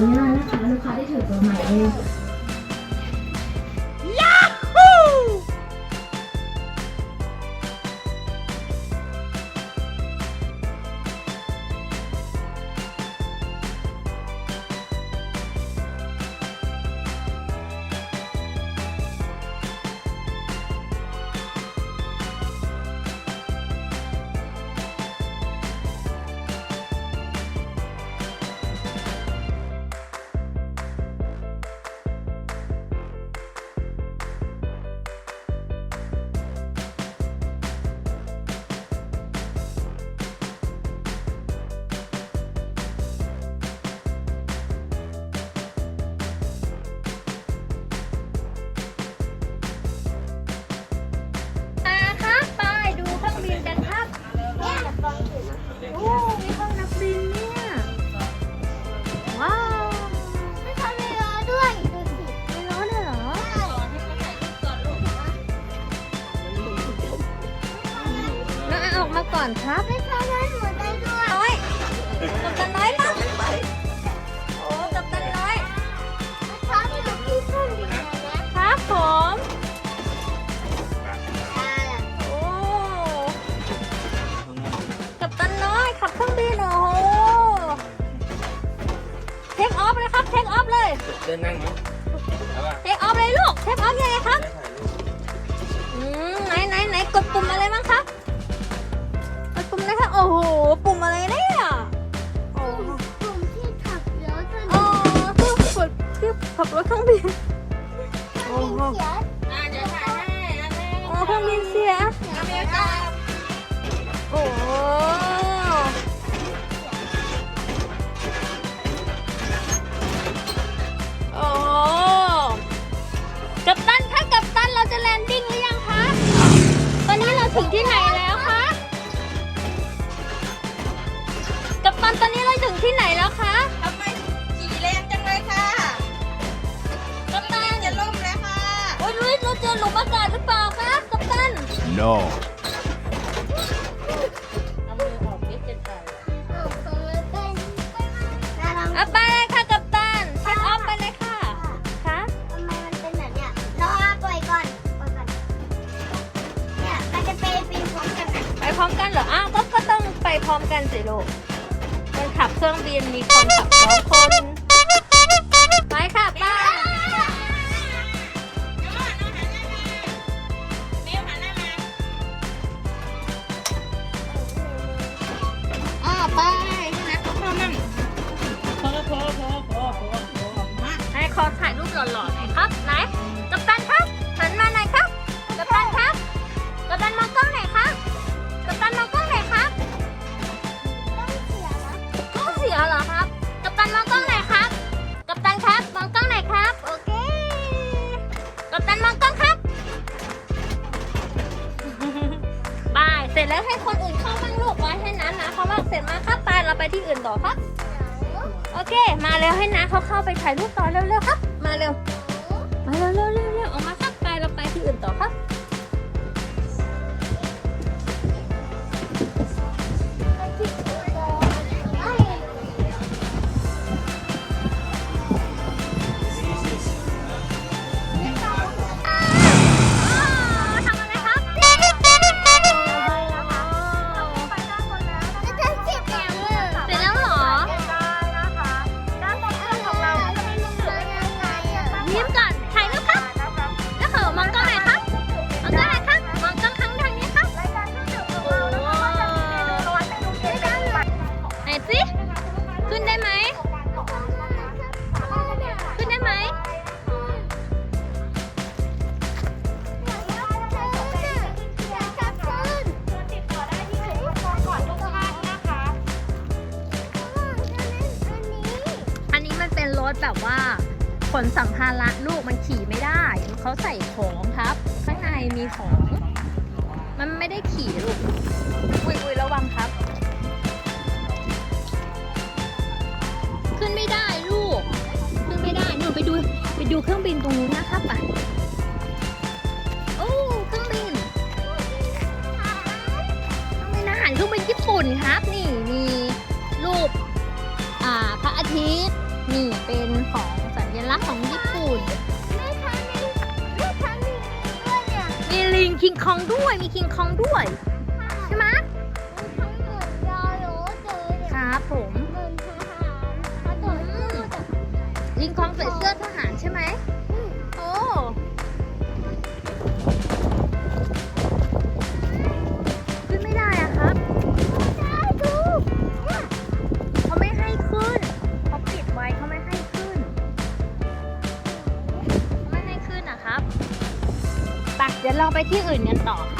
นุญาตนะคะ ลูกค้าที่ถือตัวใหม่เอง ก่อนครับไม่ทำให้หัวใจด้วยน้อยกับตันน้อยมาโอ้กับตันน้อยครับผมโอ้กับตันน้อยขับเครื่องบินโอ้โหเทคออฟเลยครับเทคออฟเลยเดินนั่งมั้ยเอาป่ะเทคออฟเลยลูกเทคออฟยังไงครับ อ๋อเครื่องบินเสียโอ้โหโอ้โหกัปตันคะกัปตันเราจะแลนดิ้งหรือยังคะ ตอนนี้เราถึงที่ไหน No. เอามือออกนิดจะถ่ายเอาไปเลยค่ะกัปตันเช็คออฟไปเลยค่ะคะไปพร้อมกันเหรอ อ้าว ก็ก็ต้องไปพร้อมกันสิลูกคนขับเครื่องบินมีคนขับสองคน ไปนี่นะเขาเข้ามั่งพอพอพอพอพอพอมาให้ขอถ่ายรูปหล่อๆหน่อยครับ ไหนกัปตันครับหันมาหน่อยครับกัปตันครับกัปตันมองกล้องหน่อยครับกัปตันมองกล้องหน่อยครับกล้องเสียเหรอครับกัปตันมองกล้องหน่อยครับกัปตันครับมองกล้องหน่อยครับ โอเคกัปตันมองกล้องครับบายเสร็จแล้วให้คนอื่นเข้าบ้างลูกไว้ให้นั้นนะ ร็จมาครับไปเราไปที่อื่นต่อครับ โอเค มาเร็วให้นะเขาเข้าไปถ่ายรูปต่อเร็วๆครับ มาเร็วมาเร็วเร็วเร็วเร็วออกมาครับไปเราไปที่อื่นต่อครับ ถแบบว่าขนสัมภาระลูกมันขี่ไม่ได้ เขาใส่ของครับ ข้างในมีของ มันไม่ได้ขี่ลูก อุ้ยอุ้ยระวังครับ ขึ้นไม่ได้ลูก ขึ้นไม่ได้หนูไปดูไปดูเครื่องบินตรงนู้นนะครับไปโอ้เครื่องบินเครื่องบินอาหารเครื่องบินญี่ปุ่นครับ นี่มีรูป อ่าพระอาทิตย์ นี่เป็นของสัญลักษณ์ของญี่ปุ่นไม่ทันนี่ไม่ทันนี่ด้วยเนี่ยมีลิงคิงคองด้วย มีคิงคองด้วย ใช่ไหมทั้งหมดยาวโหลเจอเนี่ยครับผมเงินทหารเขาต่อสู้แต่ลิงคองใส่เสื้อทหาร เดี๋ยวเราไปที่อื่นกันต่อค่ะ